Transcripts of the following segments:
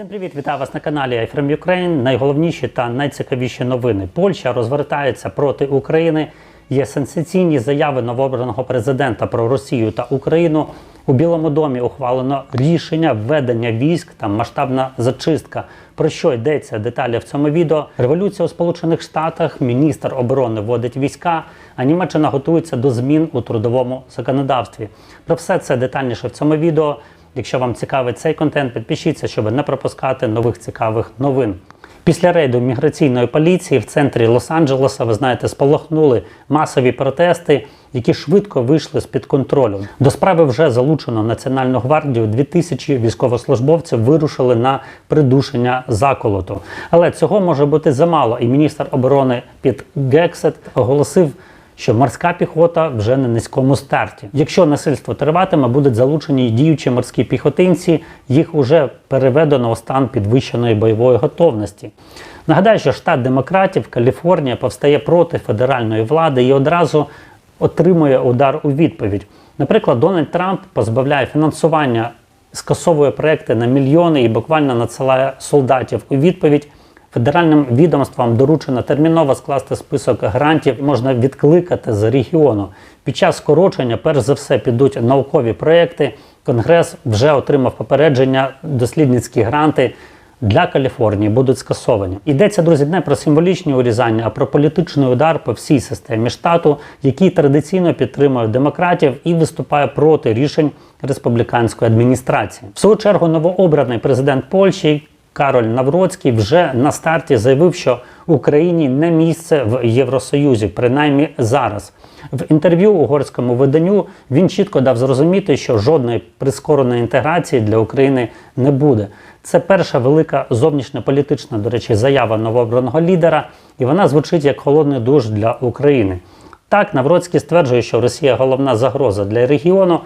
Всім привіт, вітаю вас на каналі iFrame Ukraine. Найголовніші та найцікавіші новини. Польща розвертається проти України. Є сенсаційні заяви новообраного президента про Росію та Україну. У Білому домі ухвалено рішення введення військ та масштабна зачистка. Про що йдеться деталі в цьому відео? Революція у Сполучених Штатах, міністр оборони вводить війська, а Німеччина готується до змін у трудовому законодавстві. Про все це детальніше в цьому відео. Якщо вам цікавий цей контент, підпишіться, щоб не пропускати нових цікавих новин. Після рейду міграційної поліції в центрі Лос-Анджелеса, ви знаєте, спалахнули масові протести, які швидко вийшли з-під контролю. До справи вже залучено Національну гвардію. 2000 військовослужбовців вирушили на придушення заколоту. Але цього може бути замало. І міністр оборони Піт Гексет оголосив що морська піхота вже на низькому старті. Якщо насильство триватиме, будуть залучені й діючі морські піхотинці. Їх уже переведено у стан підвищеної бойової готовності. Нагадаю, що штат демократів Каліфорнія повстає проти федеральної влади і одразу отримує удар у відповідь. Наприклад, Дональд Трамп позбавляє фінансування, скасовує проекти на мільйони і буквально надсилає солдатів у відповідь. Федеральним відомствам доручено терміново скласти список грантів, можна відкликати з регіону. Під час скорочення, перш за все, підуть наукові проекти. Конгрес вже отримав попередження, дослідницькі гранти для Каліфорнії будуть скасовані. Йдеться, друзі, не про символічні урізання, а про політичний удар по всій системі штату, який традиційно підтримує демократів і виступає проти рішень республіканської адміністрації. В свою чергу новообраний президент Польщі. Кароль Навроцький вже на старті заявив, що Україні не місце в Євросоюзі, принаймні зараз. В інтерв'ю угорському виданню він чітко дав зрозуміти, що жодної прискореної інтеграції для України не буде. Це перша велика зовнішньополітична, до речі, заява новообраного лідера, і вона звучить як холодний душ для України. Так, Навроцький стверджує, що Росія головна загроза для регіону.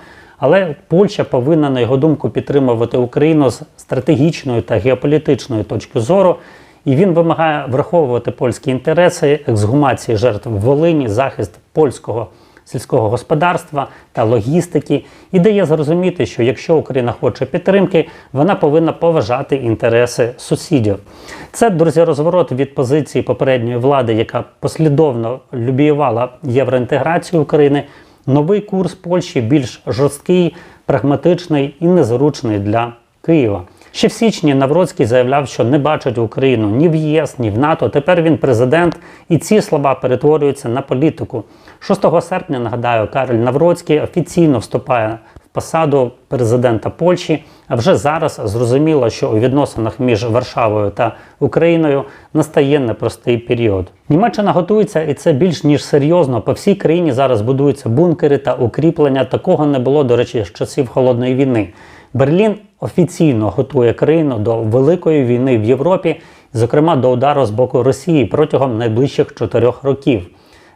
Але Польща повинна, на його думку, підтримувати Україну з стратегічної та геополітичної точки зору, і він вимагає враховувати польські інтереси, ексгумації жертв в Волині, захист польського сільського господарства та логістики, і дає зрозуміти, що якщо Україна хоче підтримки, вона повинна поважати інтереси сусідів. Це друзі, розворот від позиції попередньої влади, яка послідовно любіювала євроінтеграцію України. Новий курс Польщі більш жорсткий, прагматичний і незручний для Києва. Ще в січні Навроцький заявляв, що не бачить Україну ні в ЄС, ні в НАТО. Тепер він президент, і ці слова перетворюються на політику. 6 серпня нагадаю, Кароль Навроцький офіційно вступає посаду президента Польщі. А вже зараз зрозуміло, що у відносинах між Варшавою та Україною настає непростий період. Німеччина готується, і це більш ніж серйозно. По всій країні зараз будуються бункери та укріплення. Такого не було, до речі, з часів холодної війни. Берлін офіційно готує країну до великої війни в Європі, зокрема до удару з боку Росії протягом найближчих чотирьох років.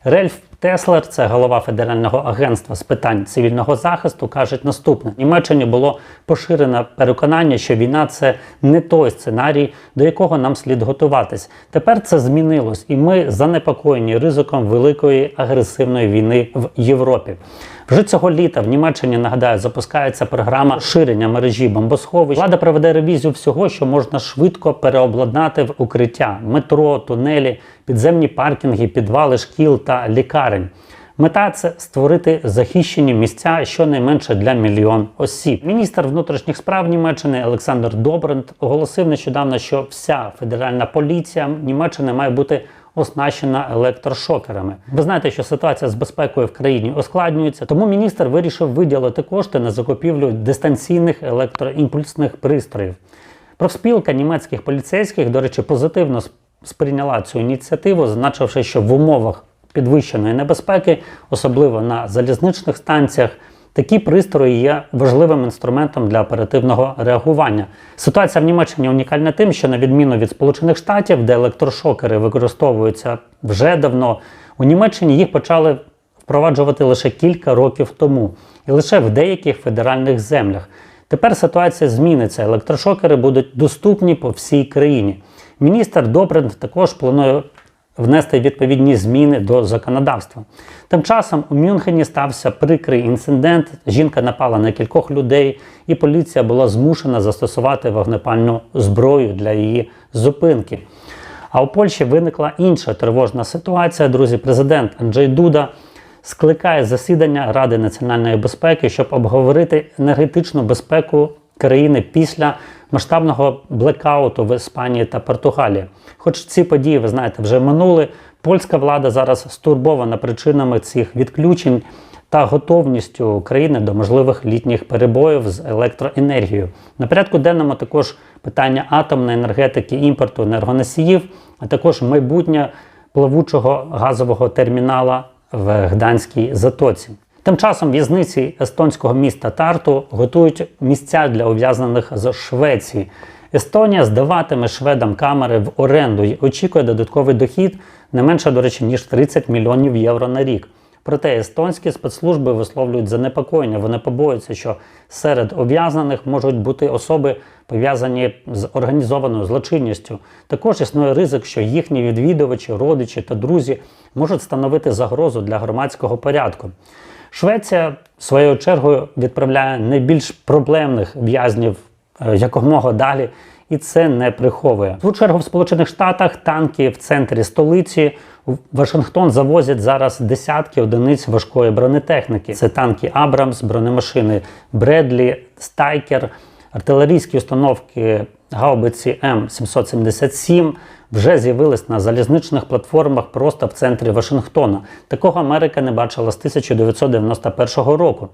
Рельф Теслер, це голова Федерального агентства з питань цивільного захисту, каже наступне: Німеччині було поширене переконання, що війна це не той сценарій, до якого нам слід готуватись. Тепер це змінилось, і ми занепокоєні ризиком великої агресивної війни в Європі. Вже цього літа в Німеччині нагадаю запускається програма ширення мережі бомбосховищ. Влада проведе ревізію всього, що можна швидко переобладнати в укриття: метро, тунелі, підземні паркінги, підвали шкіл та лікарень. Мета це створити захищені місця щонайменше для мільйон осіб. Міністр внутрішніх справ Німеччини Олександр Добрент оголосив нещодавно, що вся федеральна поліція Німеччини має бути оснащена електрошокерами. Ви знаєте, що ситуація з безпекою в країні ускладнюється, тому міністр вирішив виділити кошти на закупівлю дистанційних електроімпульсних пристроїв. Профспілка німецьких поліцейських, до речі, позитивно сприйняла цю ініціативу, зазначивши, що в умовах підвищеної небезпеки, особливо на залізничних станціях. Такі пристрої є важливим інструментом для оперативного реагування. Ситуація в Німеччині унікальна тим, що на відміну від Сполучених Штатів, де електрошокери використовуються вже давно, у Німеччині їх почали впроваджувати лише кілька років тому, і лише в деяких федеральних землях. Тепер ситуація зміниться. Електрошокери будуть доступні по всій країні. Міністр Добрин також планує внести відповідні зміни до законодавства. Тим часом у Мюнхені стався прикрий інцидент. Жінка напала на кількох людей, і поліція була змушена застосувати вогнепальну зброю для її зупинки. А у Польщі виникла інша тривожна ситуація. Друзі, президент Анджей Дуда скликає засідання Ради національної безпеки, щоб обговорити енергетичну безпеку країни після масштабного блекауту в Іспанії та Португалії. Хоч ці події, ви знаєте, вже минули. Польська влада зараз стурбована причинами цих відключень та готовністю країни до можливих літніх перебоїв з електроенергією. На порядку денному також питання атомної енергетики, імпорту енергоносіїв, а також майбутнє плавучого газового термінала в Гданській затоці. Тим часом в'язниці естонського міста Тарту готують місця для ув'язнених з Швеції. Естонія здаватиме шведам камери в оренду і очікує додатковий дохід не менше, до речі, ніж 30 мільйонів євро на рік. Проте естонські спецслужби висловлюють занепокоєння. Вони побоюються, що серед ув'язнених можуть бути особи пов'язані з організованою злочинністю. Також існує ризик, що їхні відвідувачі, родичі та друзі можуть становити загрозу для громадського порядку. Швеція своєю чергою відправляє найбільш проблемних в'язнів е, якомога далі, і це не приховує. В чергу в Сполучених Штатах танки в центрі столиці в Вашингтон завозять зараз десятки одиниць важкої бронетехніки. Це танки Абрамс, бронемашини Бредлі, Стайкер, артилерійські установки гаубиці М777 вже з'явились на залізничних платформах просто в центрі Вашингтона. Такого Америка не бачила з 1991 року.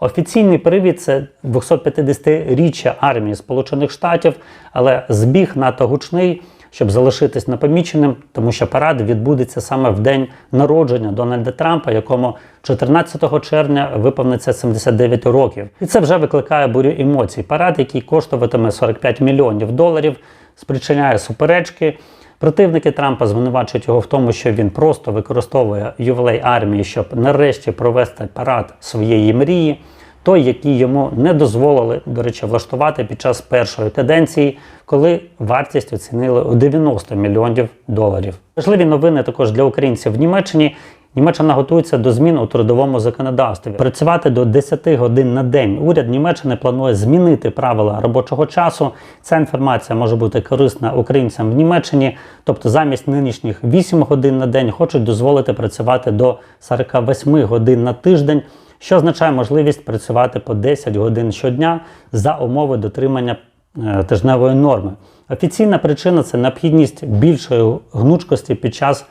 Офіційний привід це 250-річчя армії Сполучених Штатів, але збіг надто гучний, щоб залишитись непоміченим, тому що парад відбудеться саме в день народження Дональда Трампа, якому 14 червня виповниться 79 років. І це вже викликає бурю емоцій. Парад, який коштуватиме 45 мільйонів доларів, спричиняє суперечки. Противники Трампа звинувачують його в тому, що він просто використовує ювілей армії, щоб нарешті провести парад своєї мрії, той, який йому не дозволили, до речі, влаштувати під час першої каденції, коли вартість оцінили у 90 мільйонів доларів. Важливі новини також для українців в Німеччині. Німеччина готується до змін у трудовому законодавстві. Працювати до 10 годин на день. Уряд Німеччини планує змінити правила робочого часу. Ця інформація може бути корисна українцям в Німеччині. Тобто, замість нинішніх 8 годин на день хочуть дозволити працювати до 48 годин на тиждень, що означає можливість працювати по 10 годин щодня за умови дотримання е, тижневої норми. Офіційна причина це необхідність більшої гнучкості під час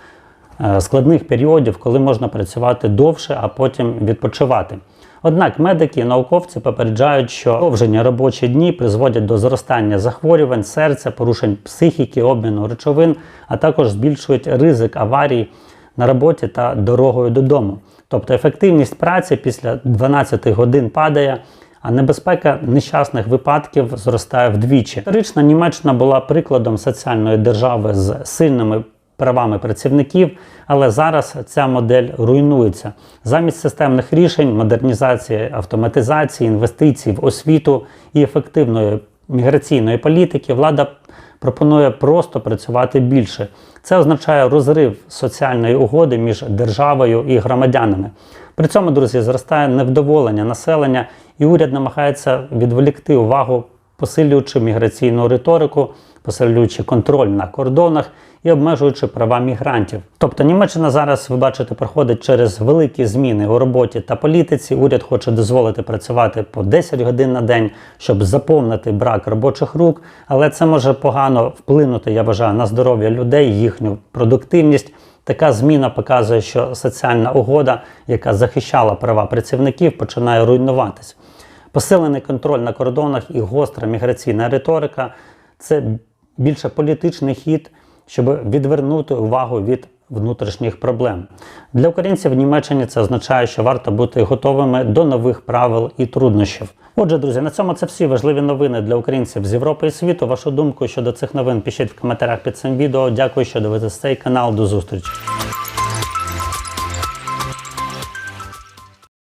складних періодів, коли можна працювати довше, а потім відпочивати. Однак медики і науковці попереджають, що довжені робочі дні призводять до зростання захворювань, серця, порушень психіки, обміну речовин, а також збільшують ризик аварій на роботі та дорогою додому. Тобто ефективність праці після 12 годин падає, а небезпека нещасних випадків зростає вдвічі. Історично Німеччина була прикладом соціальної держави з сильними правами працівників, але зараз ця модель руйнується. Замість системних рішень, модернізації, автоматизації, інвестицій в освіту і ефективної міграційної політики влада пропонує просто працювати більше. Це означає розрив соціальної угоди між державою і громадянами. При цьому, друзі, зростає невдоволення населення, і уряд намагається відволікти увагу, посилюючи міграційну риторику, посилюючи контроль на кордонах і обмежуючи права мігрантів. Тобто Німеччина зараз, ви бачите, проходить через великі зміни у роботі та політиці. Уряд хоче дозволити працювати по 10 годин на день, щоб заповнити брак робочих рук, але це може погано вплинути, я вважаю, на здоров'я людей, їхню продуктивність. Така зміна показує, що соціальна угода, яка захищала права працівників, починає руйнуватись. Посилений контроль на кордонах і гостра міграційна риторика це більше політичний хід, щоб відвернути увагу від внутрішніх проблем. Для українців в Німеччині це означає, що варто бути готовими до нових правил і труднощів. Отже, друзі, на цьому це всі важливі новини для українців з Європи і світу. Вашу думку щодо цих новин пишіть в коментарях під цим відео. Дякую, що дивитесь цей канал. До зустрічі.